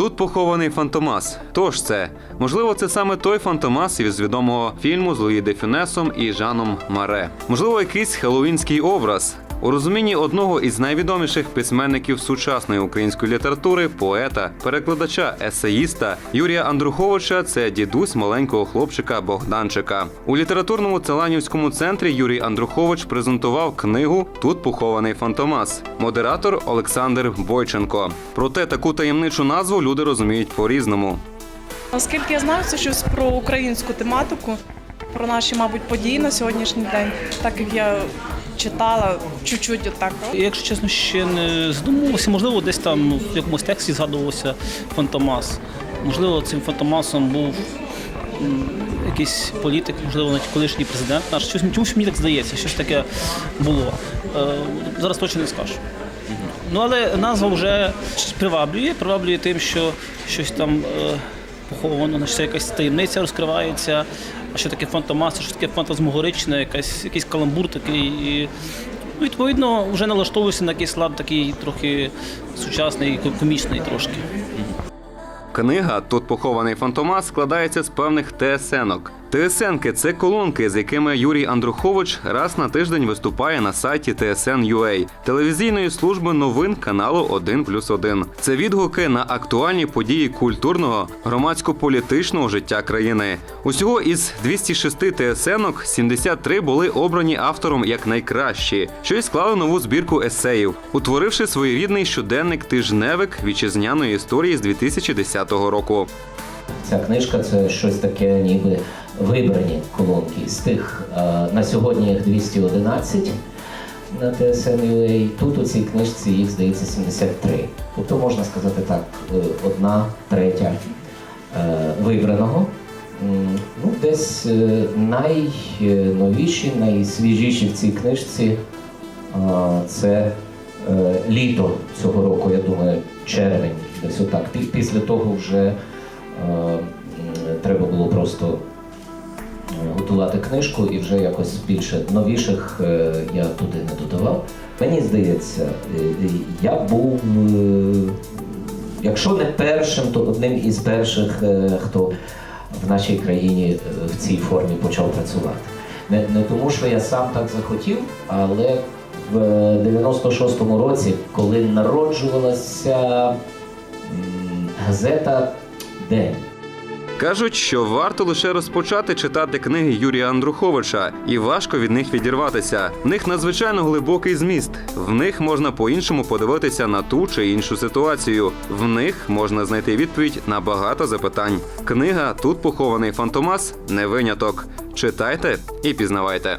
Тут похований Фантомас. Тож це? Можливо, це саме той Фантомас із відомого фільму з Луї де Фюнесом і Жаном Маре. Можливо, якийсь хеллоуінський образ. У розумінні одного із найвідоміших письменників сучасної української літератури, поета, перекладача, есеїста Юрія Андруховича це дідусь маленького хлопчика Богданчика. У літературному Целанівському центрі Юрій Андрухович презентував книгу Тут похований Фантомас. Модератор Олександр Бойченко. Проте таку таємничу назву люди розуміють по-різному. Оскільки я знаю, це щось про українську тематику, про наші, мабуть, події на сьогоднішній день, так як я читала чуть-чуть отак. Якщо чесно, ще не задумувався, можливо, десь там в якомусь тексті згадувався Фантомас. Можливо, цим Фантомасом був якийсь політик, можливо, навіть колишній президент наш. Щось чомусь мені так здається, щось таке було. Е, зараз точно не скажу. Ну, але назва вже приваблює, приваблює тим, що щось там е, поховано, це якась таємниця розкривається. А що таке фантомаса, що таке фантазмогоричне, якась, якийсь каламбур такий. І, ну, відповідно, вже налаштовуюся на якийсь лад такий трохи сучасний, комічний трошки. Книга Тут похований Фантомас складається з певних ТСНок. ТСНки – це колонки, з якими Юрій Андрухович раз на тиждень виступає на сайті TSN.ua, телевізійної служби новин каналу 1 плюс 1. Це відгуки на актуальні події культурного, громадсько-політичного життя країни. Усього із 206 ТСНок 73 були обрані автором як найкращі, що й склали нову збірку есеїв, утворивши своєрідний щоденник тижневик вітчизняної історії з 2010 року. Ця книжка це щось таке, ніби вибрані колонки. З тих е, на сьогодні їх 211 на TSN.ua. Тут у цій книжці їх здається 73. Тобто можна сказати так, е, одна третя е, вибраного. Ну, десь найновіші, найсвіжіші в цій книжці це літо цього року, я думаю, червень, десь отак. Після того вже треба було просто е, готувати книжку і вже якось більше новіших е, я туди не додавав. Мені здається, е, е, я був, е, якщо не першим, то одним із перших, е, хто в нашій країні е, в цій формі почав працювати. Не, не тому, що я сам так захотів, але в 96-му році, коли народжувалася газета День. Кажуть, що варто лише розпочати читати книги Юрія Андруховича, і важко від них відірватися. В них надзвичайно глибокий зміст. В них можна по-іншому подивитися на ту чи іншу ситуацію. В них можна знайти відповідь на багато запитань. Книга Тут похований Фантомас не виняток. Читайте і пізнавайте.